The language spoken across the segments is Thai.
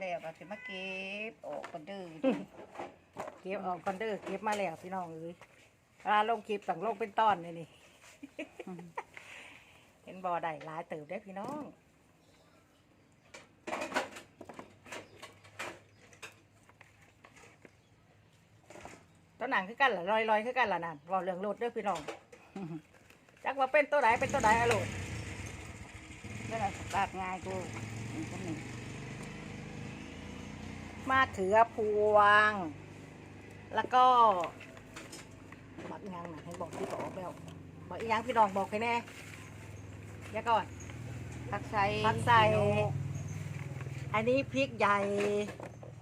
แล้วก็สิมาเก็บออกกันเด้อเก็บออกคอนเดอเก็บมาแล้วพี่น้องเอ้ยเวลาลงคลิปต่างโลงเป็นตอนเลยนี่ เห็นบอได้หลายเติบได้พี่น้องตัวหนังคือกันล่ะลอยลอยๆคือกันล่ะนั่นเว่าเรื่องรถเด้อพี่น้องจักว่าเป็นตัวไหนเป็นตัวไหนอะลูกเวลาปากง่ายกูมันก็นี่ มาเขือพวง แล้วก็บักอีหยังนะให้บอกพี่บอกแบวบอกอีหยังพี่น้องบอกให้แน่เดี๋ยวก่อนผักไส้ผักใส่อันนี้พริกใหญ่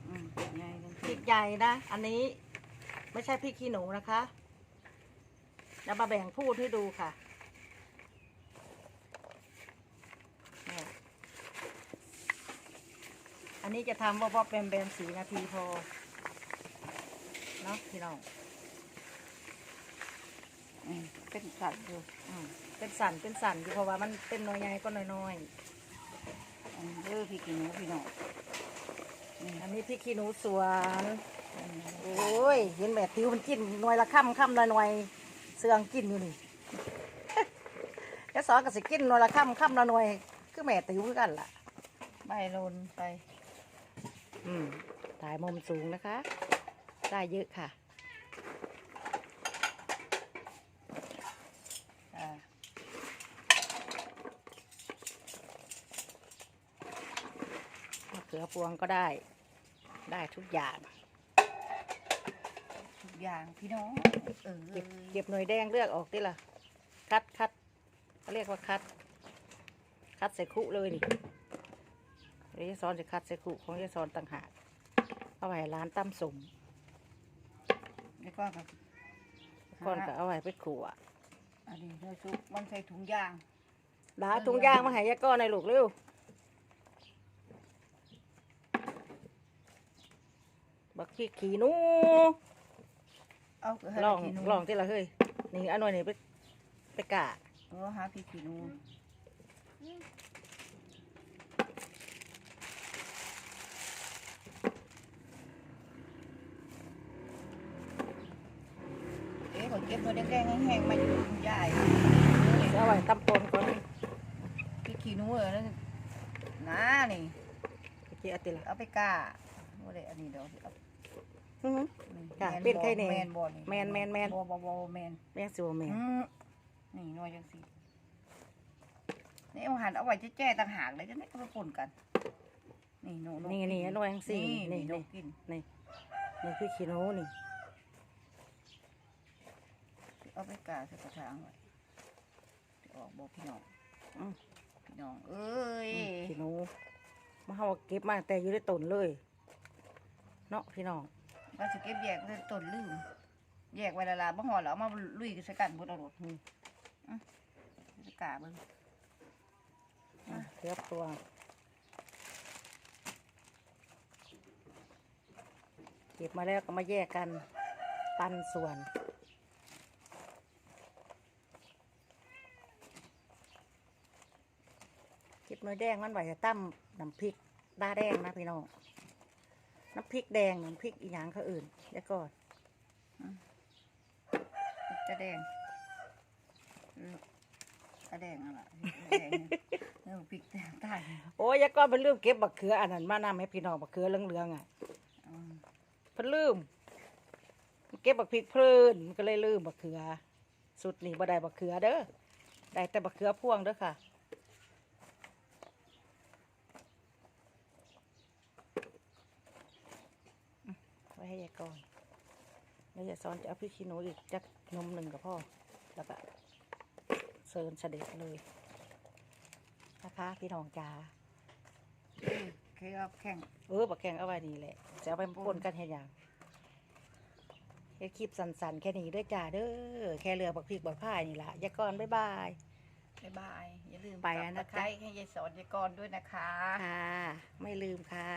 อืมง่ายจังพริกใหญ่นะ อันนี้ไม่ใช่พริกขี้หนูนะคะจะมาแบ่งพูดให้ดูค่ะเนี่ย อันนี้จะทำว่าพอเป็นแบนสีนาทีพอเนาะพี่น้องอืมเป็นสัตว์อยู่อืมเป็นสันเป็นสันอยู่เพราะว่ามันเป็นน้อยใหญ่ก็น้อยอันเด้อพี่กินหนูพี่น้องๆ อันนี้พริกขี้หนูสวน โอ้ย เห็นแบบติวมันกินหน่วยละค่ำค่ำละหน่วยเสื่องกินอยู่นี่ แล้วสอนก็สิกินหน่วยละค่ำค่ำละหน่วยคือแม่ติวคือกันล่ะ ใบโลนไป อืมถ่ายมุมสูงนะคะ ได้เยอะค่ะอ่ามะเขือพวงก็ได้ ได้ทุกอย่าง ทุกอย่างพี่น้องเออเก็บเก็บหน่วยแดงเลือกออกดิล่ะ คัดคัดเขาเรียกว่าคัด คัดใส่คุเลยนี่เดี๋ยวยายซ้อนจะคัดใส่คุของยายซ้อนต่างหากเอาไว้ร้านตั้มสมแล้วก็กับก่อนก็เอาไว้ไปขัวอันนี้เราซุกมันใส่ถุงยางดาถุงยางมาให้ยายก้อนในอยลูกเร็วบักขี้ขี้หนูเอาเาลองพี่หนูลองที่ละเฮ้ยนี่เอันหน่อยนี่ไปไปกะเออหาพี่ขี้หนู เอ๊ะเขาเก็บตัวแดงๆแห้งๆมาอยู่ถุงยายเอาไว้ตำปนก่อนพี่ขี้หนูเออนั่นน้านี่ไปเจียติละเอาไปกล้าว่าเลยอันนี้เดี๋ยวเอาอื้อหือนี่กล้าแมเป็นไข่แน่แมนบอนี่แม่นแม่นแม่นบอบอบอแมนแม่สิวแม่อืมนี่หน่วยจังสินี่เอาหันเอาไว้แจ้ๆต่างหากเลยจะไม่เอาไปปนกันนี่หนูหนี่นี่อันหน่อยจังสี่นี่นี่นี่นี่นกกินนี่นี่คือขี้หนูนี่ เอาไปกาใส่กระถางไว้ออกบอกพี่น้องอืมพี่น้องเอ้ยขี้หนูมาเฮาเก็บมาแต่อยู่ในต้นเลย เนาะพี่น้องเราจะเก็บแยกเลยต้นลืม แยกไว้ละลาบ่ห่อแล้วเอามาลุยกันใส่กันบนเอารถนี่อะจะกาเบิ่ง อะเรียบตัวเก็บมาแล้วก็มาแยกกันปันส่วน เก็บหน้อยแดงมันไหวจะตั้มน้ำพริกด้าแดงนะพี่น้อง น้ำพริกแดงน้ำพริกอีหยังเขาอื่นเดี๋ยวก่อนจะแดงเออจะแดงเอะไรแดงเออพริกแดงใต้โอ้ยอยาก่อนเพิ่นลืมเก็บบักเขืออันนั้นมานำให้พี่น้องบักเขือเหลืองๆอะอืมเพิ่นลืมเก็บบักพริกเพลินก็เลยลืมบักเขือ สุดนี่บ่ได้บักเขือเด้อได้แต่บักเขือพ่วงเด้อค่ะ ให้ยายก่อนแล้วยายซ้อนจะเอาพริกขี้หนูอีกจักนมหนึ่งกับพ่อ แล้วก็เซิร์นเสด็จเลย นะคะ พี่น้องจ๋าเออเคยเอาแข่งเออบักแกงเอาไว้นี่แหละจะเอาไปปนกันเห็นอย่างเฮ็ดคลิปสั้นๆแค่นี้เด้อจ้าเด้อแค่เรือบักพริกบักพายนี่ล่ะอยาก่อนบ๊ายบายบ๊ายบาย อย่าลืมไปแล้วนะกดไลค์ให้ยายสอนยายกรด้วยนะคะ ค่ะ ไม่ลืมค่ะ